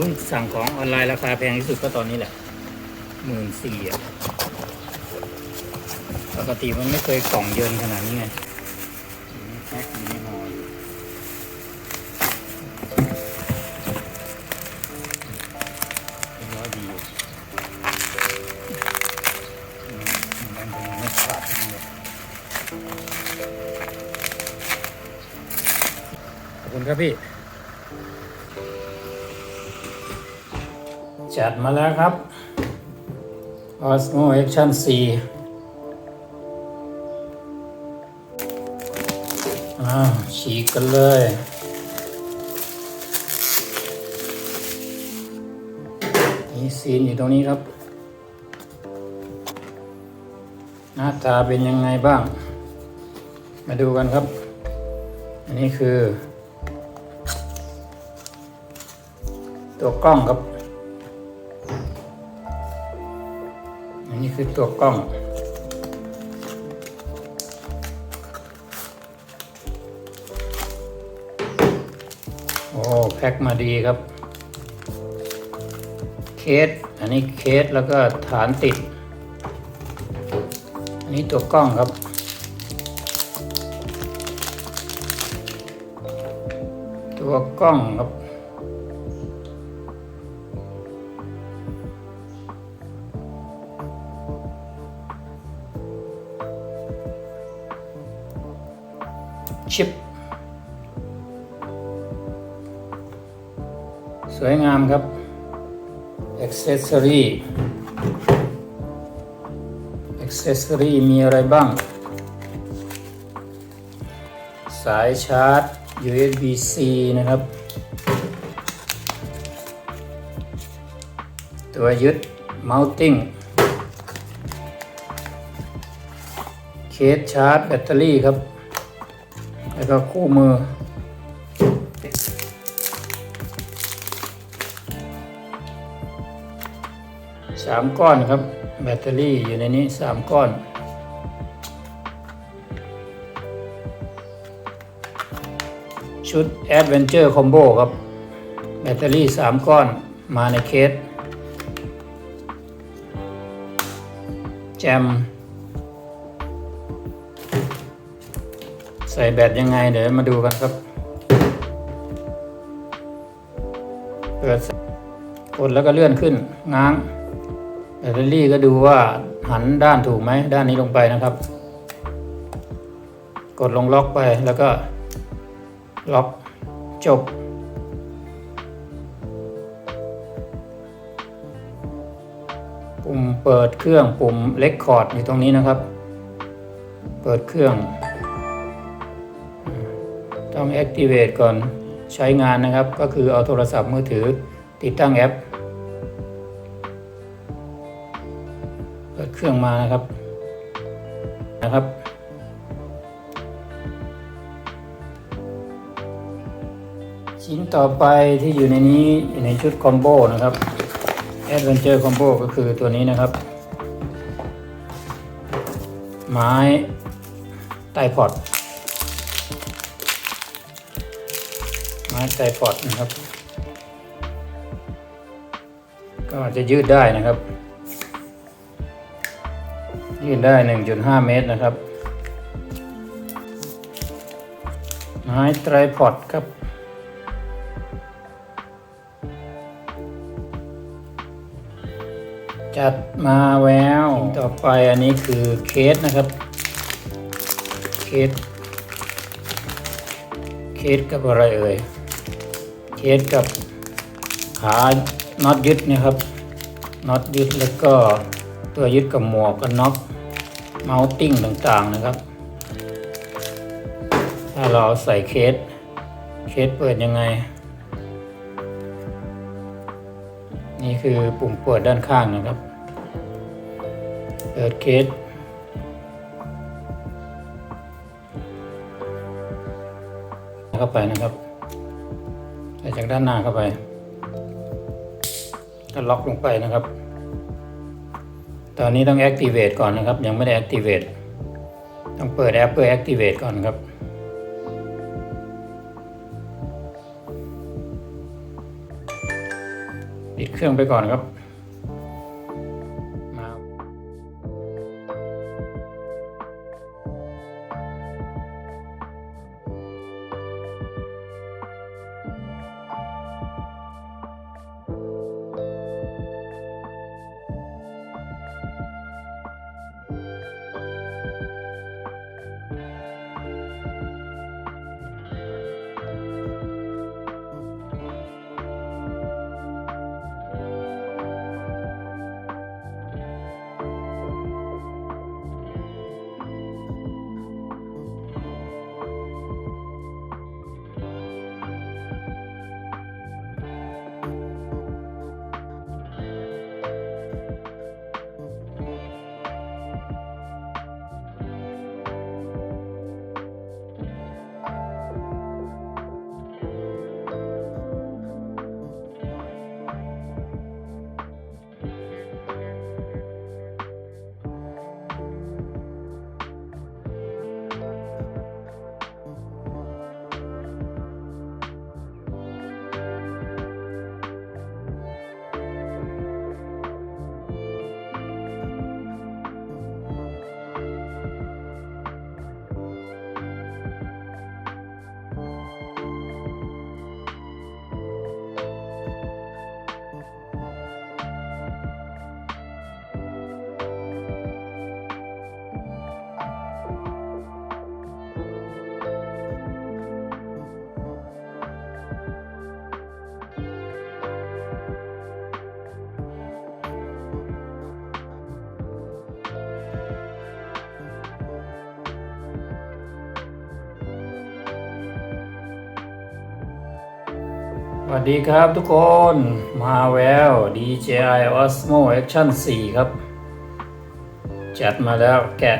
เพิ่งสั่งของออนไลน์ราคาแพงที่สุดก็ตอนนี้แหละหมื่นสี่อะปกติมันไม่เคยกล่องเยินขนาดนี้ไงแพ็คอยู่ในห่ออยู่ร้อยดีอยู่มันคงไม่ขาดทั้งหมดขอบคุณครับพี่ จัดมาแล้วครับ Osmo Action 4อ้าวฉีกกันเลยมีซีนอยู่ตรงนี้ครับ หน้าตาเป็นยังไงบ้าง มาดูกันครับ อันนี้คือ ตัวกล้องครับ นนี้คือตัวกล้อง โอ้แพ็คมาดีครับ เคส อันนี้เคสแล้วก็ฐานติด อันนี้ตัวกล้องครับตัวกล้องครับ ชิป สวยงามครับ Accessory Accessory มีอะไรบ้าง สายชาร์จ USB-C นะครับ ตัวยึด mounting เคสชาร์จแบตเตอรี่ครับ ก็คู่มือ สามก้อนครับ แบตเตอรี่อยู่ในนี้สามก้อนชุด Adventure Combo ครับ แบตเตอรี่สามก้อนมาในเคส แจม ส่แบตยังไงเดี๋ยวมาดูกันครับ เปิดกดแล้วก็เลื่อนขึ้นง้างแบตเตอรี่ก็ดูว่าหันด้านถูกไหมด้านนี้ลงไปนะครับ กดลงล็อกไปแล้วก็ล็อกจบ ปุ่มเปิดเครื่องปุ่มเล็กคอร์ดอยู่ตรงนี้นะครับ เปิดเครื่อง ต้อง activate ก่อนใช้งานนะครับ ก็คือเอาโทรศัพท์มือถือติดตั้งแอป เปิดเครื่องมานะครับนะครับ ชิ้นต่อไปที่อยู่ในนี้อยู่ในชุดคอมโบนะครับ Adventure Combo ก็คือตัวนี้นะครับ ไม้ไตพอด ม้ไตรพอดนะครับ ก็จะยืดได้นะครับ ยืดได้ 1.5 เมตรนะครับ ไม้ไตรพอดครับจัดมาแววต่อไปอันนี้คือเคสนะครับ เคส เคสกับอะไรเอ่ย เคสกับขาน็อตยึดนะครับน็อตยึดแล้วก็ตัวยึดกับหมวกกันน็อกเมาส์ติ้งต่างๆนะครับ ถ้าเราใส่เคสเคสเปิดยังไง นี่คือปุ่มเปิดด้านข้างนะครับ เปิดเคสเข้าไปนะครับ จากด้านหน้าเข้าไปก็ล็อกลงไปนะครับ ตอนนี้ต้อง activate ก่อนนะครับ ยังไม่ได้ activate ต้องเปิดแอปเพื่อ activate ก่อนครับ ปิดเครื่องไปก่อนครับ วัสดีครับทุกคน มาแวว DJI Osmo Action 4 ครับ จัดมาแล้วแกะ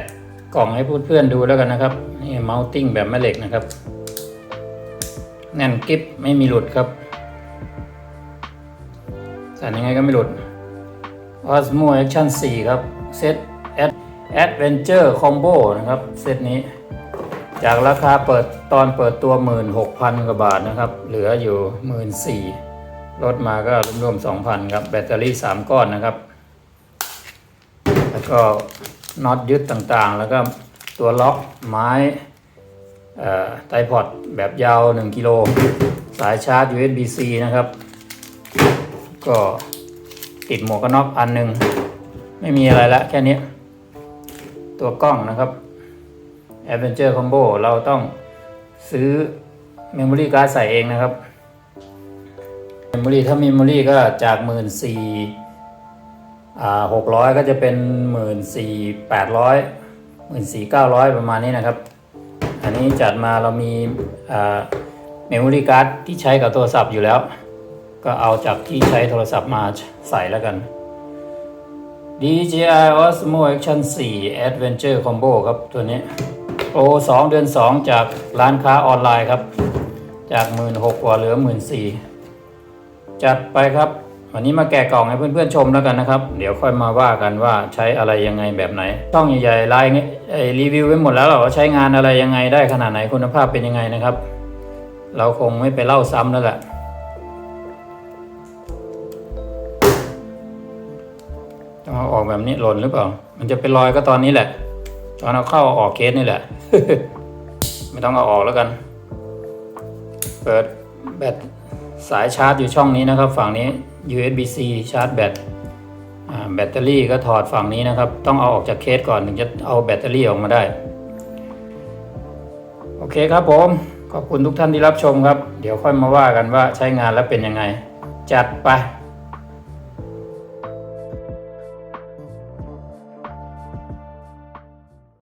กล่องให้เพื่อนๆดูแล้วกันนะครับ นี่ mounting แบบแม่เหล็กนะครับ แน่นกิ๊บไม่มีหลุดครับสั่นยังไงก็ไม่หลุด Osmo Action 4 ครับ เซต Adventure Combo นะครับ เซตนี้ จากราคาเปิดตอนเปิดตัว 16,000 กว่าบาทนะครับ เหลืออยู่ 14,000ลดมาก็รวมๆ 2,000 ครับ แบตเตอรี่ 3 ก้อนนะครับ แล้วก็น็อตยึดต่างๆ แล้วก็ตัวล็อกไม้ไตพอดแบบยาว 1 กิโล สายชาร์จ USB-C นะครับ ก็ติดหมวกกันน็อกอันหนึ่ง ไม่มีอะไรละแค่นี้ ตัวกล้องนะครับ Adventure Combo เราต้องซื้อ Memory Card ใส่เองนะครับ Memory ถ้า Memory ก็จาก 1 4 0 0อ่า600ก็จะเป็น 1 4 800 1 4 900 ประมาณนี้นะครับ อันนี้จัดมาเรามีอ่า Memory Card ที่ใช้กับโทรศัพท์อยู่แล้ว ก็เอาจากที่ใช้โทรศัพท์มาใส่แล้วกัน DJI Osmo Action 4 Adventure Combo ครับตัวนี้ โปร2เดือน2จากร้านค้าออนไลน์ครับ จาก1 6ื่นหกว่าเหลือ1 4ื่นสี่จัดไปครับ วันนี้มาแกะกล่องให้เพื่อนๆชมแล้วกันนะครับ เดี๋ยวค่อยมาว่ากันว่าใช้อะไรยังไงแบบไหนช่องใหญ่ๆไลน์รีวิวไว้หมดแล้วหรอว่าใช้งานอะไรยังไงได้ขนาดไหนคุณภาพเป็นยังไงนะครับ เราคงไม่ไปเล่าซ้ำแล้วแหละต้องเอาออกแบบนี้หล่นหรือเปล่า มันจะเป็นรอยก็ตอนนี้แหละ ตอนเอาเข้าออกเคสนี่แหละ ไม่ต้องเอาออกแล้วกัน เปิดแบตสายชาร์จอยู่ช่องนี้นะครับ ฝั่งนี้ USB-C ชาร์จแบตแบตเตอรี่ก็ถอดฝั่งนี้นะครับ ต้องเอาออกจากเคสก่อนถึงจะเอาแบตเตอรี่ออกมาได้ โอเคครับผม ขอบคุณทุกท่านที่รับชมครับ เดี๋ยวค่อยมาว่ากันว่าใช้งานแล้วเป็นยังไง จัดไป